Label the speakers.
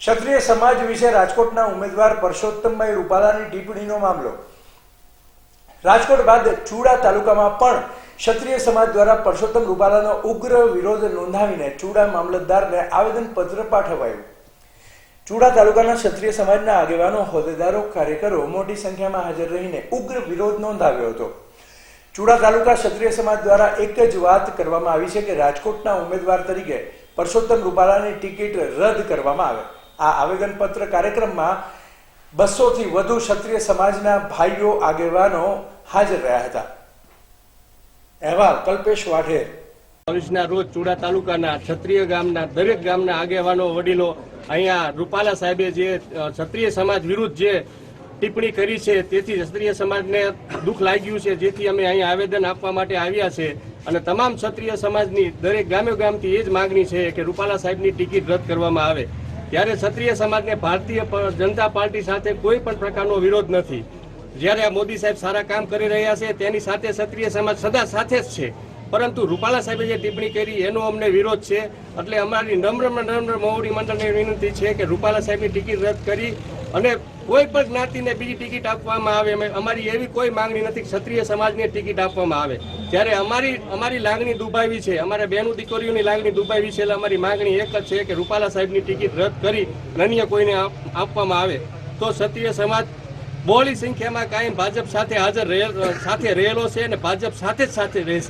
Speaker 1: ક્ષત્રિય સમાજ વિશે રાજકોટના ઉમેદવાર પરસોત્તમભાઈ રૂપાલાની ટિપ્પણીનો મામલો. રાજકોટ બાદ ચૂડા તાલુકામાં પણ ક્ષત્રિય સમાજ દ્વારા પરસોત્તમ રૂપાલાનો ઉગ્ર વિરોધ નોંધાવીને ચૂડા મામલતદારને આવેદનપત્ર પાઠવાયું. ચૂડા તાલુકાના ક્ષત્રિય સમાજના આગેવાનો, હોદ્દેદારો, કાર્યકરો મોટી સંખ્યામાં હાજર રહીને ઉગ્ર વિરોધ નોંધાવ્યો હતો. ચૂડા તાલુકા ક્ષત્રિય સમાજ દ્વારા એક જ વાત કરવામાં આવી છે કે રાજકોટના ઉમેદવાર તરીકે પરસોત્તમ રૂપાલાની ટિકિટ રદ કરવામાં આવે. આ આવેદનપત્ર કાર્યક્રમમાં બસોથી વધુ ક્ષત્રિય સમાજના ભાઈઓ આગેવાનો હાજર રહ્યા હતા. અહેવાલ, કલ્પેશ વાઢેર.
Speaker 2: ભવિષ્યના રોજ ચૂડા તાલુકાના ક્ષત્રિય ગામના દરેક ગામના આગેવાનો, વડીલો અહીંયા રૂપાલા સાહેબે જે ક્ષત્રિય સમાજ વિરુદ્ધ જે ટિપ્પણી કરી છે, તેથી ક્ષત્રિય સમાજને દુઃખ લાગ્યું છે, જેથી અમે અહીંયા આવેદન આપવા માટે આવ્યા છે. અને તમામ ક્ષત્રિય સમાજની દરેક ગામે ગામથી એ જ માગણી છે કે રૂપાલા સાહેબની ટિકિટ રદ કરવામાં આવે. ત્યારે ક્ષત્રિય સમાજને ભારતીય જનતા પાર્ટી સાથે કોઈ પણ પ્રકારનો વિરોધ નથી. જ્યારે આ મોદી સાહેબ સારા કામ કરી રહ્યા છે, તેની સાથે ક્ષત્રિય સમાજ સદા સાથે જ છે. પરંતુ રૂપાલા સાહેબે જે ટિપ્પણી કરી, એનો અમને વિરોધ છે. એટલે અમારી નમ્ર નમ્ર મોવડી મંડળને વિનંતી છે કે રૂપાલા સાહેબની ટિકિટ રદ કરી અને કોઈ પણ જ્ઞાતિને બીજી ટિકિટ આપવામાં આવે અમે- અમારી એવી કોઈ માંગણી નથી ક્ષત્રિય સમાજને ટિકિટ આપવામાં આવે. ત્યારે અમારી અમારી લાગણી દુભાવી છે, અમારે બેનું દીકરીઓની લાગણી દુભાવી છે એટલે અમારી માંગણી એક જ છે કે રૂપાલા સાહેબની ટિકિટ રદ કરી અને અન્ય કોઈને આપવામાં આવે. તો ક્ષત્રિય સમાજ બોલી સંખ્યામાં કાયમ ભાજપ સાથે હાજર સાથે રહેલો છે અને ભાજપ સાથે જ સાથે રહેશે.